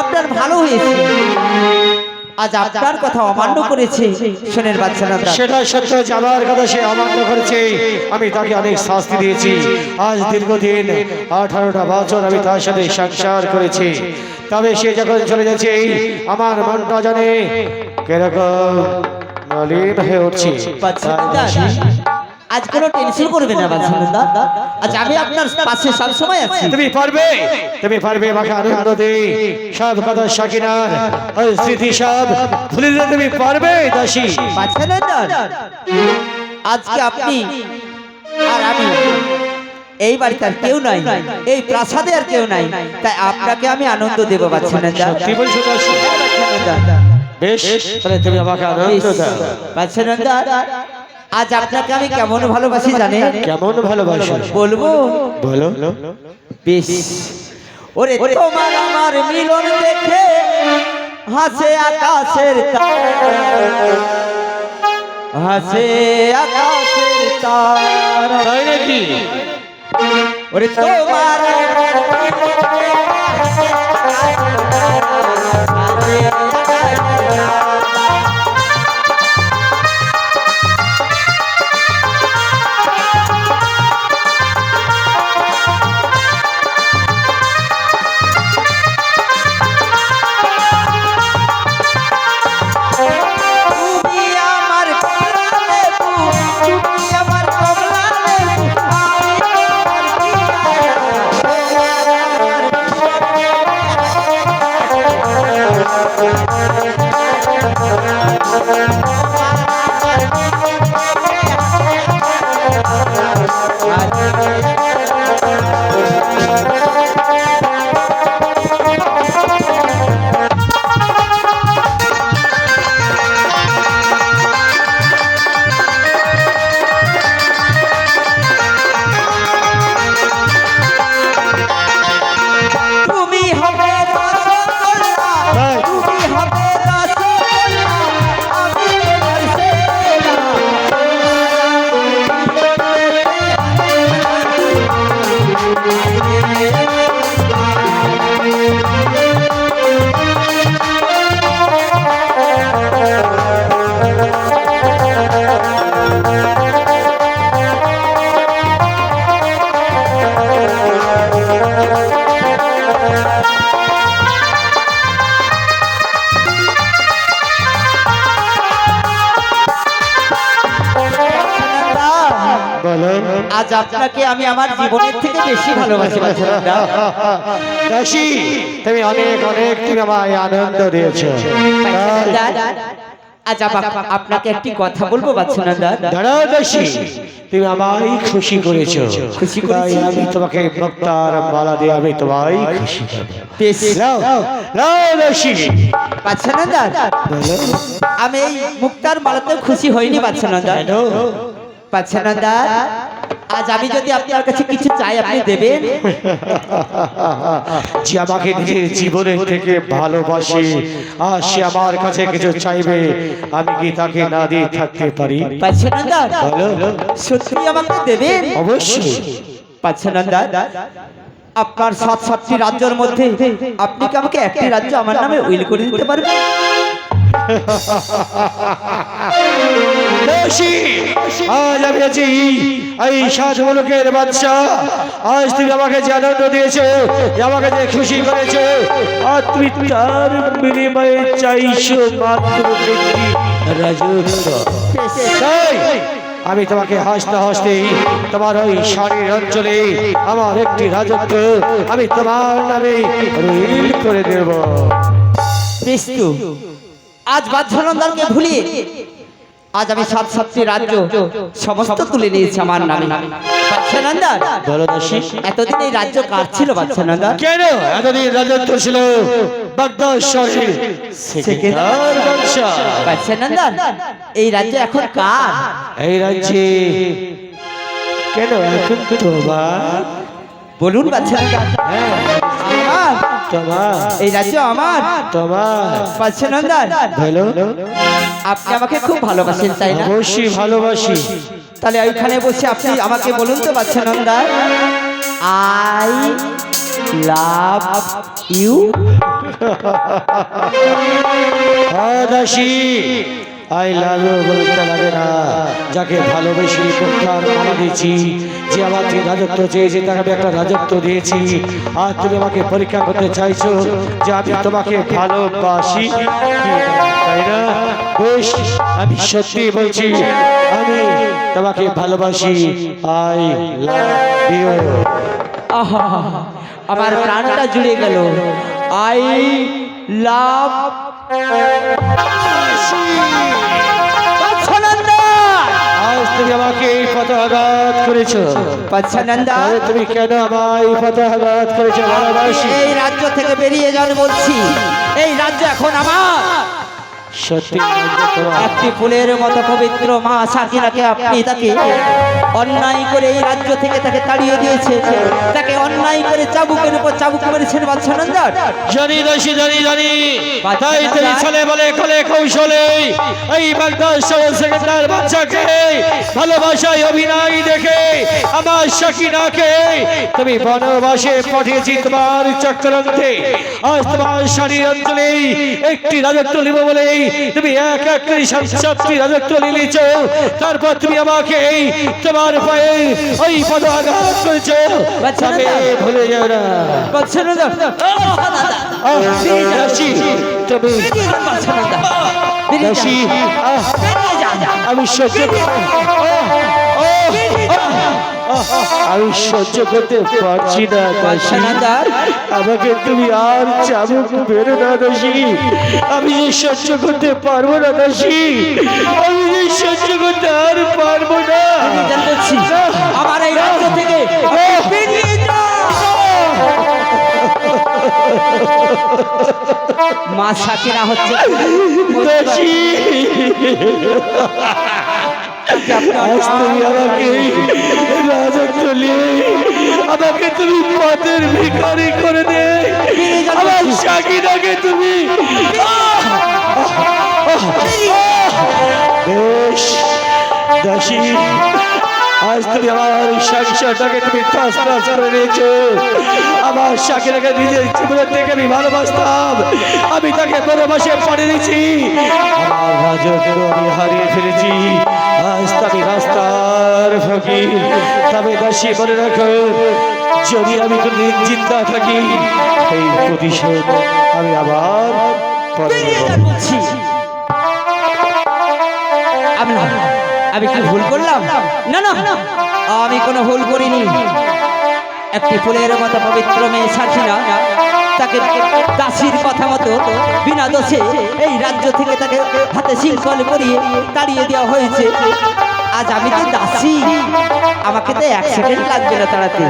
আপনার ভালো হয়েছে। আজ আপনার কথা অমান্য করেছে শোনের বাচ্চা সেটা সত্য যে আমার কথা সে অমান্য করেছে। আমি তাকে অনেক শাস্তি দিয়েছি। আজ দীর্ঘদিন আঠারোটা বছর আমি তার সাথে সংসার করেছি। তবে সে যখন চলে যাচ্ছে আমার মনটা জানে কীরকম হয়ে উঠছে। আজ কোনো টেনশন করবে না বাচ্চা আজ আমি আপনার পাশে সব সময় আছি। তুমি পারবে? তুমি পারবে আমাকে আনন্দ। দে সব কথা স্মৃতি সব ভুলে তুমি পারবে দাসী। বাচ্চা আজকে আপনি আর আমি এই বাড়িতে আর কেউ নাই। এই প্রাসাদে আর কেউ নাই। তাই আপনাকে আমি আনন্দ দেবো বাচ্চা সত্যি বলছো দাসী? বেশ তাহলে তুমি আমাকে আনন্দ দাও। বাচ্চা আজ আপনাকে আমি কেমন ভালোবাসি জানেন? কেমন ভালোবাসো বলব? বলো। বেশ। ওরে তোমার আমার মিলন দেখে হাসে আকাশের তারা। হাসে আকাশের তারা। তাই নাকি? ওরে তোমার আপনাকে আমি আমার জীবনের থেকে বেশি ভালোবাসি তুমি অনেক অনেক তুমি আমায় আনন্দ দিয়েছ। আজ আপনাকে একটি কথা বলব বাচ্চা দাঁড়াও দাসী তুমি আমায় খুশি করেছ। খুশি করেছি। আমি তোমাকে মুক্তার মালা দিয়ে আমি তোমায় খুশি বেশ। দাসী। আমি এই মুক্তার মালাতে খুশি হইনি বাচ্চা কেন বাচ্চা আজ আমি যদি আপনার কাছে কিছু চাই আপনি দেবেন? যে আমাকে নিজের জীবনের থেকে ভালোবাসে আর সে আমার কাছে কিছু চাইবে আমি কি তাকে না দিয়ে থাকতে পারি? সত্যি আমাকে দেবেন? অবশ্যই। পাচ্ছেন আপনার সাত সাতটি রাজ্যের মধ্যে আপনি কি আমাকে একটি রাজ্য আমার নামে উইল করে দিতে পারবেন? আজ আমি বাদশা আজ আমাকে যে আনন্দ দিয়েছ আমাকে খুশি আর আমি তোমাকে হাসতে হাসতে তোমার ওই শাড়ির অঞ্চলে আমার একটি রাজত্ব আমি তোমার নামে করে দেব তো। আজ বাধ্যনন্দনকে ভুলিয়ে আজ আমি সাত সাতটি রাজ্য সমস্ত তুলে নিয়েছি আমার নামে। এতদিন এই রাজ্য কার ছিল কেন এতদিন রাজত্ব ছিল বাদশা এই রাজ্য এখন কার? এই রাজ্যে কেন এখন তোমার বলুন হ্যাঁ, আমার তোমার এই রাজ্য আমার। তোমার বাচ্চানন্দন হ্যালো। আপনি আমাকে খুব ভালোবাসেন তাই না? অবশ্যই ভালোবাসি। তাহলে ওইখানে বসে আপনি আমাকে বলুন তো বাচ্চানন্দন আই লাভ ইউ। দাসী আই লালু বলতে লাগে না যাকে ভালোবেসে প্রত্যার মানা দিয়েছি। যে আমাকে রাজত্ব চেয়েছে, তাকে আমি একটা রাজত্ব দিয়েছি। আর তুমি আমাকে পরীক্ষা করতে চাইছো যে আমি তোমাকে ভালোবাসি তাই না? বেশ, আমি সত্যি বলছি, আমি তোমাকে ভালোবাসি। I love you. আমার প্রাণটা জুড়ে গেল। আই লাভ আজ তুমি আমাকে এই পথ আঘাত করেছ। পচ্ছানন্দা! তুমি কেন আমায় এই পথে আঘাত করেছ ভালোবাসি? এই রাজ্য থেকে বেরিয়ে যান বলছি। এই রাজ্য এখন আমার। একটি ফুলের মতো পবিত্র মা সাকিনাকে আপনি তাকে অন্যায় করে এই রাজ্য থেকে তাকে তাড়িয়ে দিয়েছে তাকে অন্যায় করে চাবুকের উপর চাবুক মেরেছেন বাচ্চানন্দার জানি দাসী জানি জানি। তাই তুমি ছেলে বলে কলে কৌশলে এই সেকেন্দার বাচ্চাকে ভালোবাসায় অভিনয় দেখে আমার সখিনাকে তুমি বনবাসে পাঠিয়েছি তোমার চক্রান্তে। আজ তোমার শরীর অঞ্চলে একটি রাজত্ব নিব বলেই তুমি এক এক করে সাতটি রাজত্ব নিয়েছ। তারপর তুমি আমাকে এই তোমার পায়ে ওই পদ আঘাত করেছ। তবে ভুলে যাও না। আহ, আমি সহ্য আমি সহ্য করতে পারছি না আমাকে তুমি আর চাবুক বেরো না দাসী। আমি সহ্য করতে পারব না দাসী। আমি সহ্য করতে আর পারব না। আমার এই রাজ্য থেকে। মা সাকিনা হচ্ছে আমাকে আমাকে তুমি পথের ভিখারি করে দে। আমার সাকিনাকে তুমি বেশ দাসী আজ তুমি আমার সংসারটাকে তুমি তাস করে নিয়েছো। আমার সাকিনাকে নিজের জীবনের থেকে আমি ভালোবাসতাম। আমি তাকে ভালোবাসে পড়ে দিয়েছি। আমার রাজত্ব আমি হারিয়ে ফেলেছি। আজ আমি রাস্তার ফকির। তবে দাসী মনে রাখো যদি আমি কোনদিন চিন্তা থাকি, এই প্রতিশোধ আমি আবার আমি কি ভুল করলাম? না না, আমি কোনো ভুল করিনি। একটি ফুলের মতো পবিত্র মেয়ে সাথীরা তাকে দাসীর কথা মতো বিনা দোষে এই রাজ্য থেকে তাকে হাতে শৃঙ্খল করিয়ে তাড়িয়ে দেওয়া হয়েছে। আজ আমি তো দাসী, আমাকে তো এক সেকেন্ড লাগবে না তাড়াতে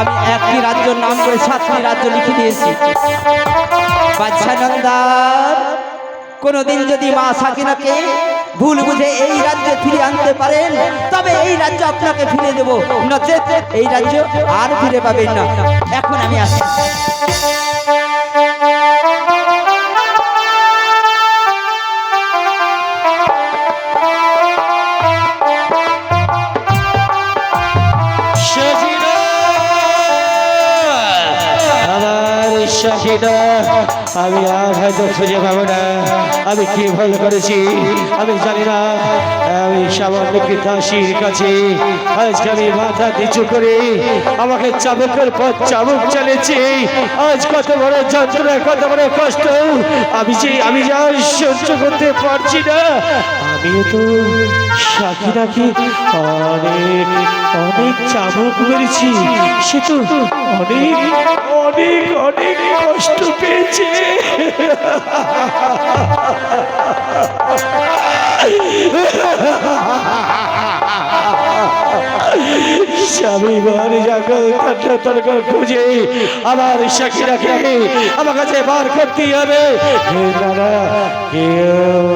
আমি একটি রাজ্যর নাম করে সাতটি রাজ্য লিখে দিয়েছি। বাদশাহ নন্দার কোনোদিন যদি মা সাকিনাকে ভুল বুঝে এই রাজ্যে ফিরে আনতে পারেন, তবে এই রাজ্য আপনাকে ফিরে দেব। নচেত এই রাজ্য আর ফিরে পাবেন না। এখন আমি আসি শাহিদা আমি আর হয়তো খুঁজে পাবো না। আমি কি ভুল করেছি? আমি জানি না। আমি সামান্য কি কাছে আজকে আমি মাথা নিচু করে আমাকে চাবুকের পর চাবুক চালিয়েছি। আজ কত বড় যন্ত্রণা, কত বড় কষ্ট। আমি যে আমি যা সহ্য করতে পারছি না। আমিও তো সাকিরাকে অনেক অনেক চাবুক মেরেছি। সে তো অনেক অনেক অনেক কষ্ট পেয়েছে। স্বামী তর্ক খুঁজে আমার সাকিরাকে আমার কাছে বার করতেই হবে।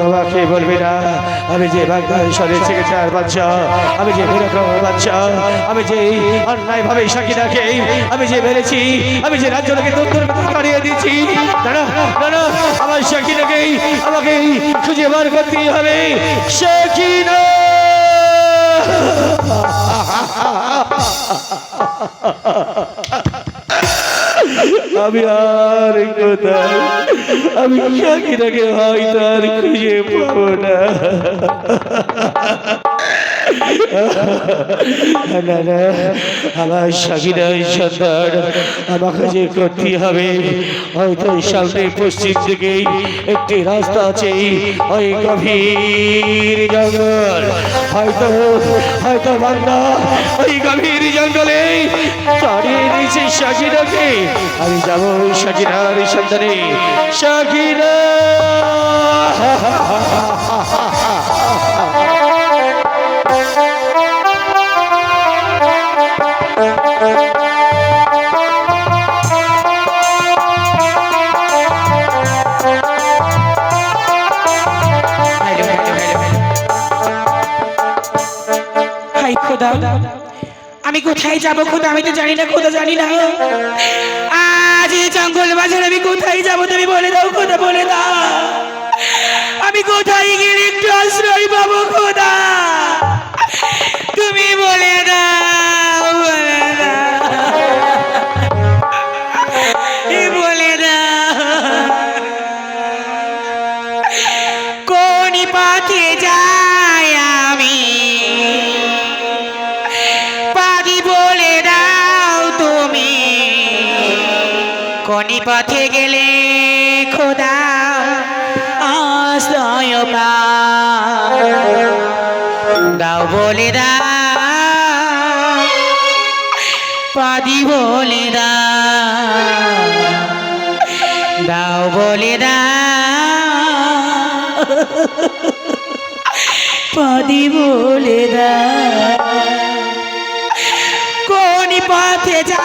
আমাকে বলবে না, আমি যে বাগদাদ শহরের সেক্রেটার বাচ্চা, আমি যে বেরকম বাচ্চা, আমি যে অন্যায় ভাবে সাকিরাকে আমি যে মেরেছি, আমি যে রাজ্যটাকে দত্তর কাটিয়ে দাদা আমার সাকিরাকে আমাকে খুঁজে বার করতেই হবে। সাকিনা আমি আর কোথায়? আমি সাকিরাকে হয়তো আর খুঁজে পাবো না? আমার আমাকে যে করতে হবে হয়তো সামনে পশ্চিম দিকে একটি রাস্তা আছে ওই গভীর জঙ্গল। হয়তো হয়তো বান্দা ওই গভীর জঙ্গলে। দাঁড়িয়ে নিয়েছে সাকিরাকে আমি যাব ওই সাকিরার সন্তানে সাকিরা খোদা। আমি কোথায় যাব খোদা? আমি তো জানি না, খোদা জানি না। আজ এই জঙ্গল বাজার আমি কোথায় যাব? তুমি বলে দাও, খোদা বলে দাও। আমি কোথায় গেলে একটু আশ্রয় পাবো, খোদা? দাও বলে দাও পাদি বলে দাও কোন পথে যাই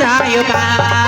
ওহনি